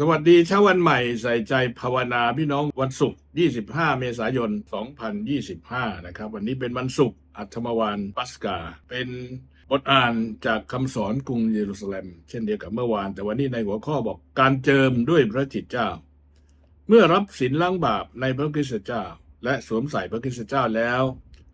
สวัสดีเช้าวันใหม่ใส่ใจภาวนาพี่น้องวันศุกร์ 25 เมษายน 2025 นะครับ วันนี้เป็นวันศุกร์อัฐมวานปัสกา เป็นบทอ่านจากคำสอนกรุงเยรูซาเล็ม เช่นเดียวกับเมื่อวาน แต่วันนี้ในหัวข้อบอกการเจิมด้วยพระจิตเจ้า เมื่อรับศีลล้างบาปในพระคริสตเจ้า และสวมใส่พระคริสตเจ้าแล้ว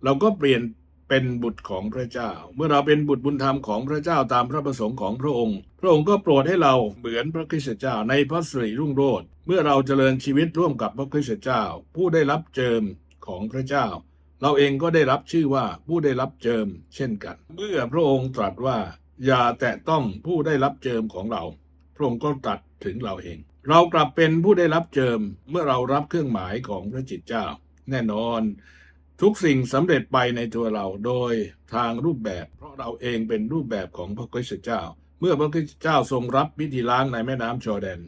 เราก็เปลี่ยน เป็นบุตรของพระเจ้า เมื่อเราเป็นบุตรบุญธรรมของพระเจ้าตามพระประสงค์ของพระองค์ พระองค์ก็โปรดให้เราเหมือนพระคริสตเจ้าในพระสิริรุ่งโรจน์เมื่อเราเจริญชีวิตร่วมกับพระคริสตเจ้า ผู้ได้รับเจิมของพระเจ้า เราเองก็ได้รับชื่อว่าผู้ได้รับเจิมเช่นกัน เมื่อพระองค์ตรัสว่าอย่าแตะต้องผู้ได้รับเจิมของเรา พระองค์ก็ตรัสถึงเราเอง เรากลับเป็นผู้ได้รับเจิมเมื่อเรารับเครื่องหมายของพระจิตเจ้า แน่นอน ทุกสิ่งสำเร็จไปในตัวเราโดยทางรูปแบบ เพราะเราเองเป็นรูปแบบของพระคริสตเจ้า เมื่อพระคริสตเจ้าทรงรับพิธีล้างในแม่น้ำจอร์แดน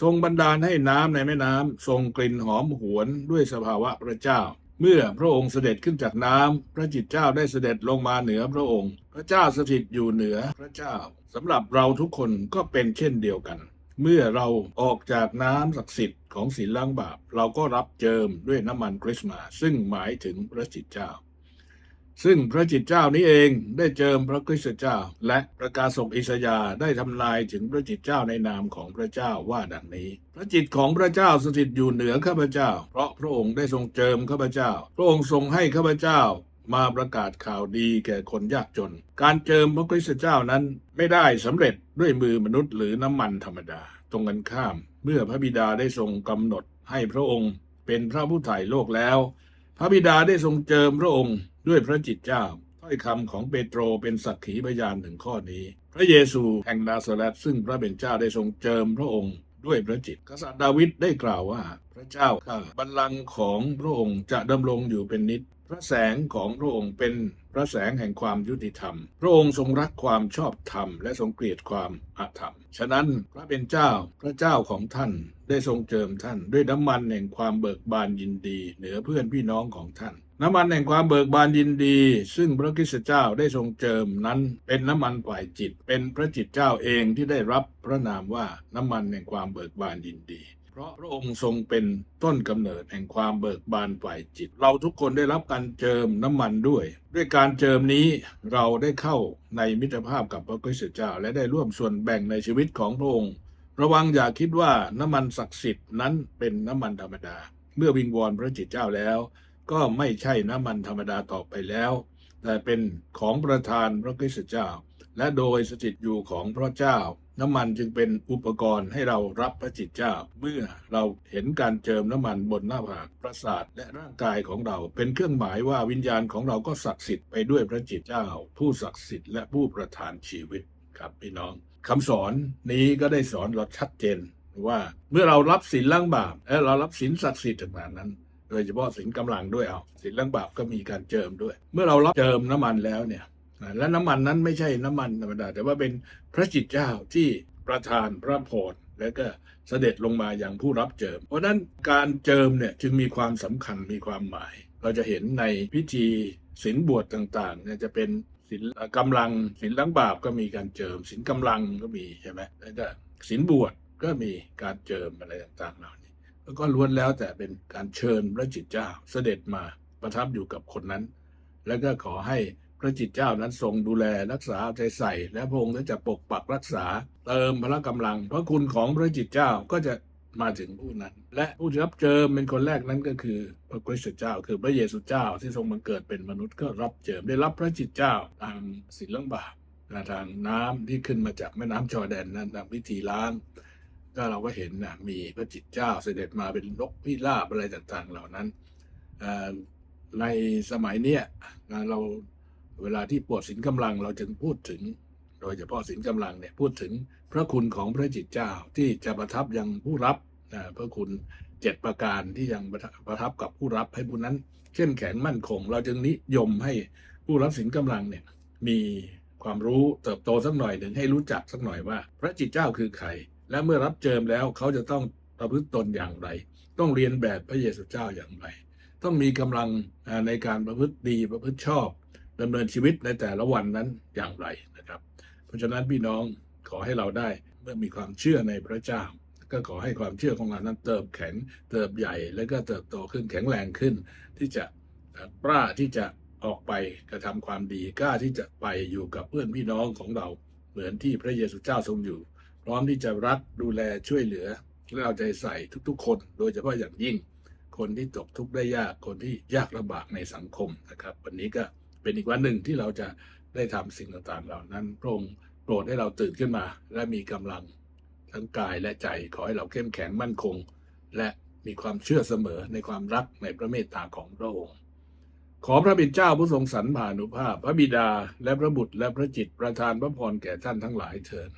ทรงบันดาลให้น้ำในแม่น้ำทรงกลิ่นหอมหวนด้วยสภาวะพระเจ้า เมื่อพระองค์เสด็จขึ้นจากน้ำพระจิตเจ้าได้เสด็จลงมาเหนือพระองค์ พระเจ้าสถิตอยู่เหนือพระเจ้าสำหรับเราทุกคนก็เป็นเช่นเดียวกัน เมื่อเราออกจากน้ำศักดิ์สิทธิ์ของศีลล้างบาป เราก็รับเจิมด้วยน้ำมันคริสต์มาสซึ่งหมายถึงพระจิตเจ้า ซึ่งพระจิตเจ้านี้เองได้เจิมพระคริสตเจ้า และประกาศกอิสยาได้ทำนายถึงพระจิตเจ้าในนามของพระเจ้าว่าดังนี้ พระจิตของพระเจ้าสถิตอยู่เหนือข้าพเจ้า เพราะพระองค์ได้ทรงเจิมข้าพเจ้า พระองค์ทรงให้ข้าพเจ้า มาประกาศข่าวดีแก่คนยากจน การเจิมพระคริสตเจ้านั้นไม่ได้สำเร็จด้วยมือมนุษย์หรือน้ำมันธรรมดา ตรงกันข้าม เมื่อพระบิดาได้ทรงกำหนดให้พระองค์เป็นพระผู้ไถ่โลกแล้ว พระบิดาได้ทรงเจิมพระองค์ด้วยพระจิตเจ้าถ้อยคำของเปโตรเป็นสักขีพยานถึงข้อนี้ พระเยซูแห่งนาซาเรตซึ่งพระเป็นเจ้าได้ทรงเจิมพระองค์ด้วยพระจิต กษัตริย์ดาวิดได้กล่าวว่า พระเจ้าข้าบัลลังก์ของพระองค์จะดำรงอยู่เป็นนิจ พระแสงของพระองค์เป็นพระแสงแห่งความยุติธรรม พระองค์ทรงรักความชอบธรรม และทรงเกลียดความอาธรรม ฉะนั้นพระเป็นเจ้าพระเจ้าของท่านได้ทรงเจิมท่าน ด้วยน้ำมันแห่งความเบิกบานยินดี เหนือเพื่อนพี่น้องของท่าน น้ำมันแห่งความเบิกบานยินดี ซึ่งพระคริสตเจ้าได้ทรงเจิมนั้น เป็นน้ำมันฝ่ายจิต เป็นพระจิตเจ้าเองที่ได้รับพระนามว่าน้ำมันแห่งความเบิกบานยินดี เพราะพระองค์ทรงเป็นต้นกำเนิดแห่งความเบิกบานฝ่ายจิต เราทุกคนได้รับการเจิมน้ำมันด้วย ด้วยการเจิมนี้เราได้เข้าในมิตรภาพกับพระคริสตเจ้า และได้ร่วมส่วนแบ่งในชีวิตของพระองค์ ระวังอย่าคิดว่าน้ำมันศักดิ์สิทธิ์นั้นเป็นน้ำมันธรรมดา เมื่อวิงวอนพระจิตเจ้าแล้ว ก็ไม่ใช่น้ำมันธรรมดาต่อไปแล้ว แต่เป็นของประธานพระคริสตเจ้า และโดยสถิตอยู่ของพระเจ้า น้ำมันจึงเป็นอุปกรณ์ให้เรารับพระจิตเจ้า เมื่อเราเห็นการเจิมน้ำมันบนหน้าผากประสาทและร่างกายของเรา เป็นเครื่องหมายว่าวิญญาณของเราก็ศักดิ์สิทธิ์ไปด้วยพระจิตเจ้า ผู้ศักดิ์สิทธิ์และผู้ประทานชีวิตครับพี่น้องคำสอนนี้ก็ได้สอนเราชัดเจนว่าเมื่อเรารับศีลล้างบาปและเรารับศีลศักดิ์สิทธิ์ต่างๆนั้นโดยเฉพาะศีลกำลังด้วยเอาศีลล้างบาปก็มีการเจิมด้วย เมื่อเรารับเจิมน้ำมันแล้วเนี่ย และน้ำมันนั้นไม่ใช่น้ำมันธรรมดา แต่ว่าเป็นพระจิตเจ้าที่ประทานพระพรและก็เสด็จลงมาอย่างผู้รับเจิม เพราะนั้นการเจิมเนี่ยจึงมีความสำคัญมีความหมาย เราจะเห็นในพิธีศีลบวชต่างๆเนี่ยจะเป็นศีลกำลังศีลล้างบาปก็มีการเจิมศีลกำลังก็มีใช่ไหมแล้วก็ศีลบวชก็มีการเจิมอะไรต่างๆเหล่านี้แล้วก็ล้วนแล้วแต่เป็นการเชิญพระจิตเจ้าเสด็จมาประทับอยู่กับคนนั้น แล้วก็ขอให้ พระจิตเจ้านั้นทรงดูแลรักษาใจใส่ และพระองค์ก็จะปกปักรักษา เติมพละกำลัง พระคุณของพระจิตเจ้าก็จะมาถึงผู้นั้น และผู้ที่รับเจิมเป็นคนแรกนั้นก็คือ พระคริสต์เจ้า คือพระเยซูเจ้าที่ทรงมาเกิดเป็นมนุษย์ก็รับเจิมได้รับพระจิตเจ้าทางศีลล้างบาปะทางน้ำที่ขึ้นมาจากแม่น้ำจอร์แดนนั้นทางพิธีล้างก็เราก็เห็นนะมีพระจิตเจ้าเสด็จมาเป็นนกพิราบอะไรต่างๆ เหล่านั้นในสมัยเนี้ยเรา เวลาที่ปวดสินกำลังเราจึงพูดถึง โดยเฉพาะสินกำลังเนี่ยพูดถึงพระคุณของพระจิตเจ้าที่จะประทับยังผู้รับนะพระคุณเจ็ดประการที่ยังประทับกับผู้รับให้ผู้นั้นเข้มแข็งมั่นคง เราจึงนิยมให้ผู้รับสินกำลังเนี่ยมีความรู้เติบโตสักหน่อยหนึ่งให้รู้จักสักหน่อยว่า พระจิตเจ้าคือใครและเมื่อรับเจิมแล้วเขาจะต้องประพฤติตนอย่างไร ต้องเรียนแบบพระเยซูเจ้าอย่างไร ต้องมีกำลังในการประพฤติดีประพฤติชอบ ดำเนินชีวิตในแต่ละวันนั้นอย่างไรนะครับ เพราะฉะนั้นพี่น้องขอให้เราได้เมื่อมีความเชื่อในพระเจ้า ก็ขอให้ความเชื่อของเรานั้นเติบแข็งเติบใหญ่ แล้วก็เติบโตขึ้นแข็งแรงขึ้น ที่จะกล้าที่จะออกไปกระทำความดีกล้าที่จะไปอยู่กับเพื่อนพี่น้องของเราเหมือนที่พระเยซูเจ้าทรงอยู่ พร้อมที่จะรักดูแลช่วยเหลือและเอาใจใส่ทุกๆ คน โดยเฉพาะอย่างยิ่ง คนที่ตกทุกข์ได้ยากคนที่ยากลำบากในสังคมนะครับ วันนี้ก็ เป็นอีกวันหนึ่งที่เราจะได้ทำสิ่งต่างๆ เหล่านั้นพระองค์โปรดให้เราตื่นขึ้นมา และมีกำลังทั้งกายและใจขอให้เราเข้มแข็งมั่นคง และมีความเชื่อเสมอในความรักในพระเมตตาของพระองค์ ขอพระบิดเจ้าผู้ทรงสรรพานุภาพ พระบิดาและพระบุตรและพระจิตประทานพระพรแก่ท่านทั้งหลายเถิด